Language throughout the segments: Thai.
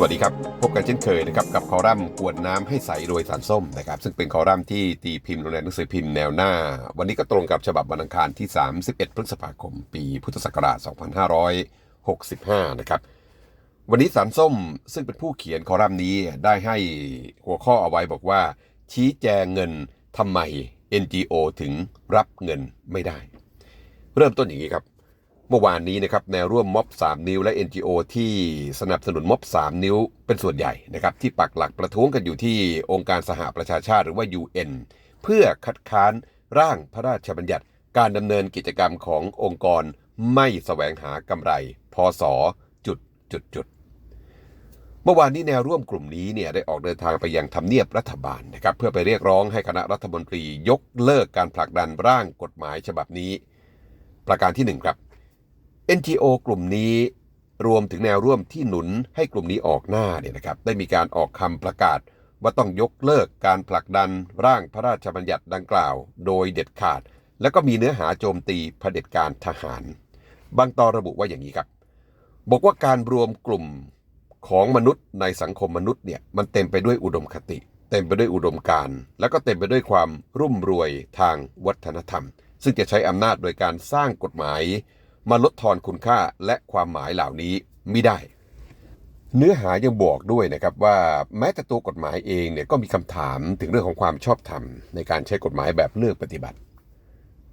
สวัสดีครับ พบกันเช่นเคยนะครับกับคอลัมน์กวดน้ำให้ใสโดยสารส้มนะครับซึ่งเป็นคอลัมน์ที่ตีพิมพ์ลงในหนังสือพิมพ์แนวหน้า วันนี้ก็ตรงกับฉบับวันอังคารที่ 31 พฤษภาคม ปีพุทธศักราช 2565 นะครับวันนี้สารส้มซึ่งเป็นผู้เขียนคอลัมน์นี้ได้ให้หัวข้อเอาไว้บอกว่า ชี้แจงเงินทำไม NGO ถึงรับเงินไม่ได้ เริ่มต้นอย่างนี้ครับ เมื่อวานนี้นะครับแนวร่วมม็อบ 3 นิ้วและ NGO ที่สนับสนุนม็อบ 3 นิ้วเป็นส่วนใหญ่นะครับที่ปักหลักประท้วงกันอยู่ที่องค์การสหประชาชาติหรือว่า UN เพื่อคัดค้านร่างพระราชบัญญัติ การดำเนินกิจกรรมขององค์กรไม่แสวงหากำไร พศจุดจุดจุดเมื่อวานนี้แนวร่วมกลุ่มนี้เนี่ยได้ออกเดินทางไปยังทำเนียบรัฐบาลนะครับเพื่อไปเรียกร้องให้คณะรัฐมนตรียกเลิกการผลักดันร่างกฎหมายฉบับนี้ ประการที่หนึ่งครับ NGO กลุ่มนี้รวมถึงแนวร่วมที่หนุนให้กลุ่มนี้ออกหน้าเนี่ยนะครับได้มีการออกคำประกาศ ว่าต้องยกเลิกการผลักดันร่างพระราชบัญญัติดังกล่าว โดยเด็ดขาด และก็มีเนื้อหาโจมตีเผด็จการทหาร บางตอนระบุว่าอย่างนี้ครับ บอกว่าการรวมกลุ่มของมนุษย์ในสังคมมนุษย์เนี่ยมันเต็มไปด้วยอุดมคติ เต็มไปด้วยอุดมการณ์แล้วก็เต็มไปด้วยความรุ่มรวยทางวัฒนธรรม ซึ่งจะใช้อำนาจโดยการสร้างกฎหมาย มาลดทอนคุณค่าและความหมายเหล่านี้ไม่ได้ เนื้อหายังบอกด้วยนะครับว่าแม้แต่ตัวกฎหมายเองเนี่ยก็มีคำถามถึงเรื่องของความชอบธรรม ในการใช้กฎหมายแบบเลือกปฏิบัติ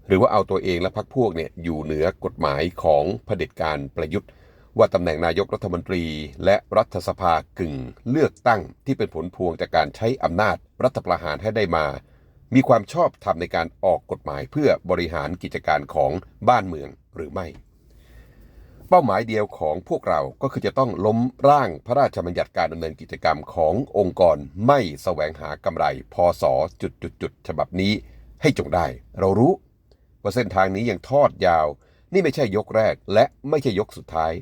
หรือว่าเอาตัวเองและพรรคพวกเนี่ยอยู่เหนือกฎหมายของเผด็จการประยุทธ์ ว่าตำแหน่งนายกรัฐมนตรี และรัฐสภากึ่งเลือกตั้งที่เป็นผลพวงจากการใช้อำนาจรัฐประหารให้ได้มามีความชอบธรรมในการออกกฎหมายเพื่อบริหารกิจการของบ้านเมืองหรือไม่ เป้าหมายเดียวของพวกเราก็คือจะต้องล้มร่างพระราชบัญญัติการดำเนินกิจกรรมขององค์กรไม่แสวงหากำไรพศจุดจุดจุดฉบับนี้ให้จงได้ เรารู้ ว่าเส้นทางนี้ยังทอดยาว นี่ไม่ใช่ยกแรกและไม่ใช่ยกสุดท้าย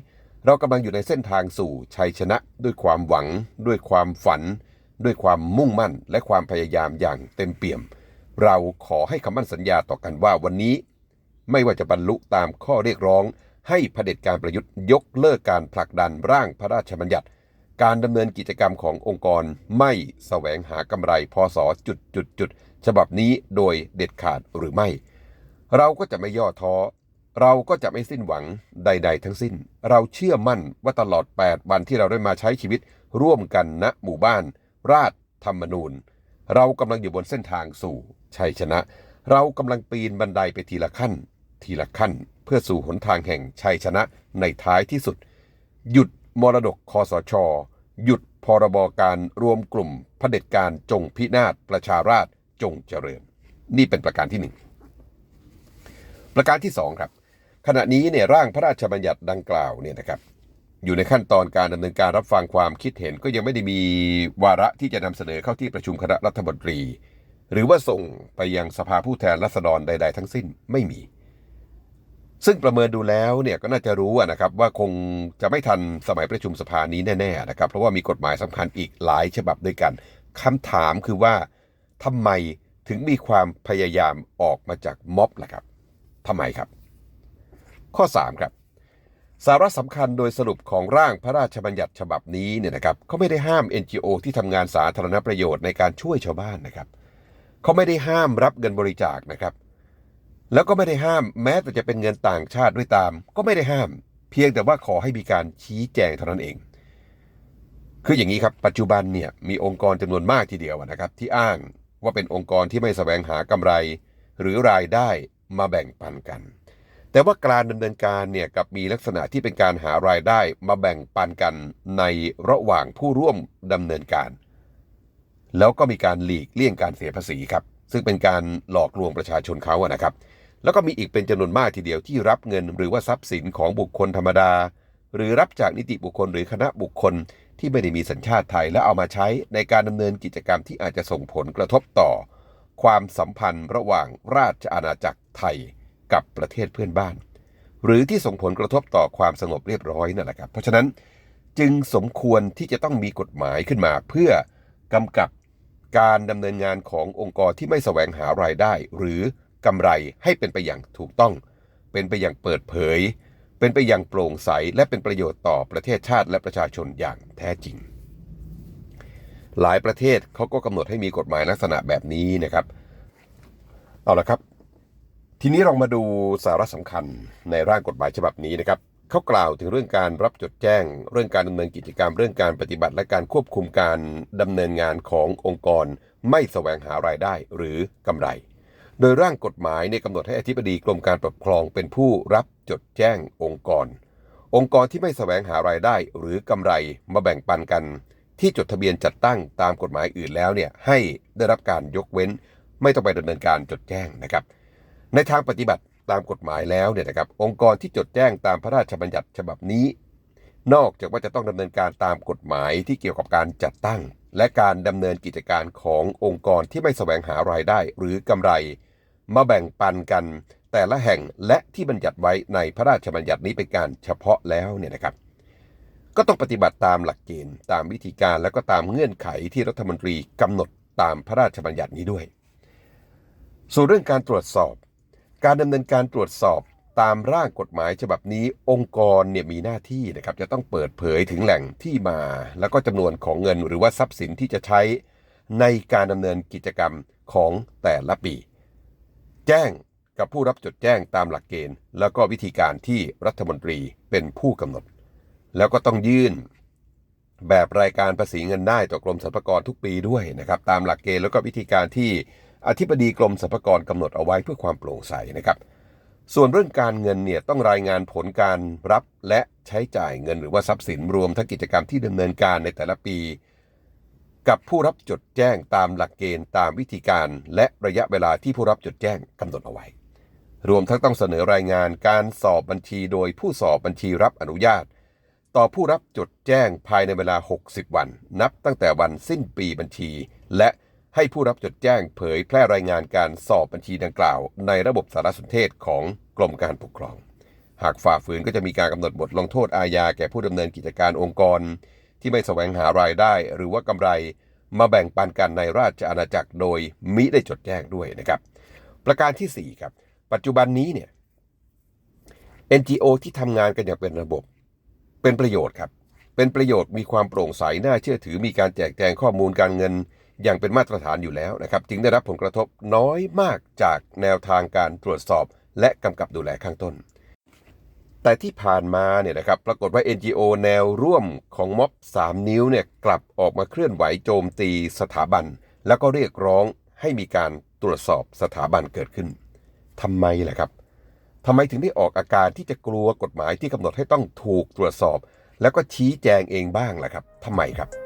เรากำลังอยู่ในเส้นทางสู่ชัยชนะด้วยความหวัง ด้วยความฝัน ด้วยความมุ่งมั่น และความพยายามอย่างเต็มเปี่ยม เราขอให้คำมั่นสัญญาต่อกันว่าวันนี้ ไม่ว่าจะบรรลุตามข้อเรียกร้อง ให้เผด็จการประยุทธ์ยกเลิกการผลักดันร่างพระราชบัญญัติ การดำเนินกิจกรรมขององค์กรไม่แสวงหากำไรพศจุดจุดจุดฉบับนี้โดยเด็ดขาดหรือไม่ เราก็จะไม่ย่อท้อ เราก็จะไม่สิ้นหวังใด ๆ ทั้งสิ้น เราเชื่อมั่นว่าตลอด 8 วันที่เราได้มาใช้ชีวิตร่วมกันณหมู่บ้าน ราชธรรมนูญ เรากำลังอยู่บนเส้นทางสู่ชัยชนะ เรากำลังปีนบันไดไปทีละขั้น ทีละขั้น เพื่อสู่หนทางแห่งชัยชนะในท้ายที่สุด หยุดมรดกคอสช หยุดพรบการรวมกลุ่มเผด็จการจงพินาศประชาราชจงเจริญ นี่เป็นประการที่หนึ่งประการที่สองครับ ขณะนี้เนี่ยร่างพระราชบัญญัติดังกล่าวเนี่ยนะครับอยู่ในขั้นตอนการดำเนินการรับฟังความคิดเห็นก็ยังไม่ได้มีวาระที่จะนำเสนอเข้าที่ประชุมคณะรัฐมนตรี หรือว่าส่งไปยังสภาผู้แทนราษฎรใด ๆ ทั้งสิ้นไม่มี ซึ่งประเมินดูแล้วเนี่ยก็น่าจะรู้นะครับว่าคงจะไม่ทันสมัยประชุมสภานี้แน่ๆนะครับเพราะว่ามีกฎหมายสำคัญอีกหลายฉบับด้วยกันคำถามคือว่าทำไมถึงมีความพยายามออกมาจากม็อบล่ะครับทำไมครับ ข้อ 3 ครับ สาระสำคัญโดยสรุปของร่างพระราชบัญญัติฉบับนี้เนี่ยนะครับเขาไม่ได้ห้าม NGO ที่ทำงานสาธารณประโยชน์ในการช่วยชาวบ้านนะครับเขาไม่ได้ห้ามรับเงินบริจาคนะครับ แล้วก็ไม่ได้ห้ามแม้แต่จะเป็นเงินต่างชาติด้วยตาม ก็ไม่ได้ห้าม เพียงแต่ว่าขอให้มีการชี้แจงเท่านั้นเอง คืออย่างนี้ครับปัจจุบันเนี่ยมีองค์กรจำนวนมากทีเดียวนะครับ ที่อ้างว่าเป็นองค์กรที่ไม่แสวงหากำไร หรือรายได้มาแบ่งปันกัน แต่ว่าการดำเนินการเนี่ยกับมีลักษณะที่เป็นการหารายได้มาแบ่งปันกันในระหว่างผู้ร่วมดำเนินการ แล้วก็มีการหลีกเลี่ยงการเสียภาษีครับ ซึ่งเป็นการหลอกลวงประชาชนเขาอะนะครับ แล้วก็มีอีกเป็นจำนวนมากทีเดียวที่รับเงินหรือว่าทรัพย์สินของบุคคลธรรมดา หรือรับจากนิติบุคคลหรือคณะบุคคลที่ไม่ได้มีสัญชาติไทยและเอามาใช้ในการดำเนินกิจกรรมที่อาจจะส่งผลกระทบต่อ ความสัมพันธ์ระหว่างราชอาณาจักรไทยกับประเทศเพื่อนบ้าน หรือที่ส่งผลกระทบต่อความสงบเรียบร้อยนั่นแหละครับ เพราะฉะนั้นจึงสมควรที่จะต้องมีกฎหมายขึ้นมา เพื่อกำกับการดำเนินงานขององค์กรที่ไม่แสวงหารายได้ หรือ กำไรให้เป็นไปอย่างถูกต้อง เป็นไปอย่างเปิดเผย เป็นไปอย่างโปร่งใส และเป็นประโยชน์ต่อประเทศชาติและประชาชนอย่างแท้จริง หลายประเทศเขาก็กำหนดให้มีกฎหมายลักษณะแบบนี้นะครับ เอาละครับ ทีนี้เรามาดูสาระสำคัญในร่างกฎหมายฉบับนี้นะครับเขากล่าวถึงเรื่องการรับจดแจ้ง เรื่องการดำเนินกิจกรรม เรื่องการปฏิบัติและการควบคุมการดำเนินงานขององค์กร ไม่แสวงหารายได้หรือกำไร โดยร่างกฎหมายเนี่ยกำหนดให้อธิบดีกรมการปกครองเป็นผู้รับจดแจ้งองค์กร องค์กรที่ไม่แสวงหารายได้หรือกำไรมาแบ่งปันกัน ที่จดทะเบียนจัดตั้งตามกฎหมายอื่นแล้วเนี่ยให้ได้รับการยกเว้น ไม่ต้องไปดำเนินการจดแจ้งนะครับ ในทางปฏิบัติตามกฎหมายแล้วเนี่ยนะครับองค์กรที่จดแจ้งตามพระราชบัญญัติฉบับนี้ นอกจากว่าจะต้องดำเนินการตามกฎหมายที่เกี่ยวกับการจัดตั้ง และการดำเนินกิจการขององค์กรที่ไม่แสวงหารายได้หรือกำไร มาแบ่งปันกันแต่ละแห่งและที่บัญญัติไว้ในพระราชบัญญัตินี้เป็นการเฉพาะแล้วเนี่ยนะครับ ก็ต้องปฏิบัติตามหลักเกณฑ์ตามวิธีการและก็ตามเงื่อนไขที่รัฐมนตรีกำหนดตามพระราชบัญญัตินี้ด้วย ส่วนเรื่องการตรวจสอบ การดำเนินการตรวจสอบ ตามร่างกฎหมายฉบับนี้องค์กรเนี่ยมีหน้าที่นะครับจะต้องเปิดเผยถึงแหล่งที่มา แล้วก็จำนวนของเงินหรือว่าทรัพย์สินที่จะใช้ในการดำเนินกิจกรรมของแต่ละปี แจ้งกับผู้รับจดแจ้งตามหลักเกณฑ์ แล้วก็วิธีการที่รัฐมนตรีเป็นผู้กำหนด แล้วก็ต้องยื่น แบบรายการภาษีเงินได้ต่อกรมสรรพากรทุกปีด้วยนะครับตามหลักเกณฑ์แล้วก็วิธีการที่อธิบดีกรมสรรพากรกำหนดเอาไว้เพื่อความโปร่งใสนะครับ ส่วนเรื่องการเงินเนี่ยต้องรายงานผลการรับและใช้จ่ายเงินหรือว่าทรัพย์สินรวมทั้งกิจกรรมที่ดำเนินการในแต่ละปี กับผู้รับจดแจ้งตามหลักเกณฑ์ตามวิธีการ และระยะเวลาที่ผู้รับจดแจ้งกำหนดเอาไว้ รวมทั้งต้องเสนอรายงานการสอบบัญชีโดยผู้สอบบัญชีรับอนุญาต ต่อผู้รับจดแจ้งภายในเวลา 60 วัน นับตั้งแต่วันสิ้นปีบัญชี และ ให้ผู้รับจดแจ้งเผยแพร่รายงานการสอบบัญชีดังกล่าว ในระบบสารสนเทศของกรมการปกครอง หากฝ่าฝืนก็จะมีการกำหนดบทลงโทษอาญาแก่ผู้ดำเนินกิจการองค์กร ที่ไม่แสวงหารายได้ หรือว่ากำไรมาแบ่งปันกันในราชอาณาจักรโดยมิได้จดแจ้งด้วยนะครับ ประการที่ 4 ครับ ปัจจุบันนี้เนี่ย NGO ที่ทำงานกันอย่างเป็นระบบ เป็นประโยชน์ครับ เป็นประโยชน์มีความโปร่งใสน่าเชื่อถือมีการแจกแจงข้อมูลการเงิน อย่างเป็นมาตรฐานอยู่แล้วนะครับ จึงได้รับผลกระทบน้อยมากจากแนวทางการตรวจสอบ และกำกับดูแลข้างต้น แต่ที่ผ่านมาเนี่ยนะครับปรากฏว่า NGO แนวร่วมของม็อบ 3 นิ้วเนี่ยกลับออกมาเคลื่อนไหวโจมตีสถาบัน แล้วก็เรียกร้องให้มีการตรวจสอบสถาบันเกิดขึ้นทำไมล่ะครับทำไมถึงได้ออกอาการที่จะกลัวกฎหมายที่กำหนดให้ต้องถูกตรวจสอบ แล้วก็ชี้แจงเองบ้างล่ะครับทำไมครับ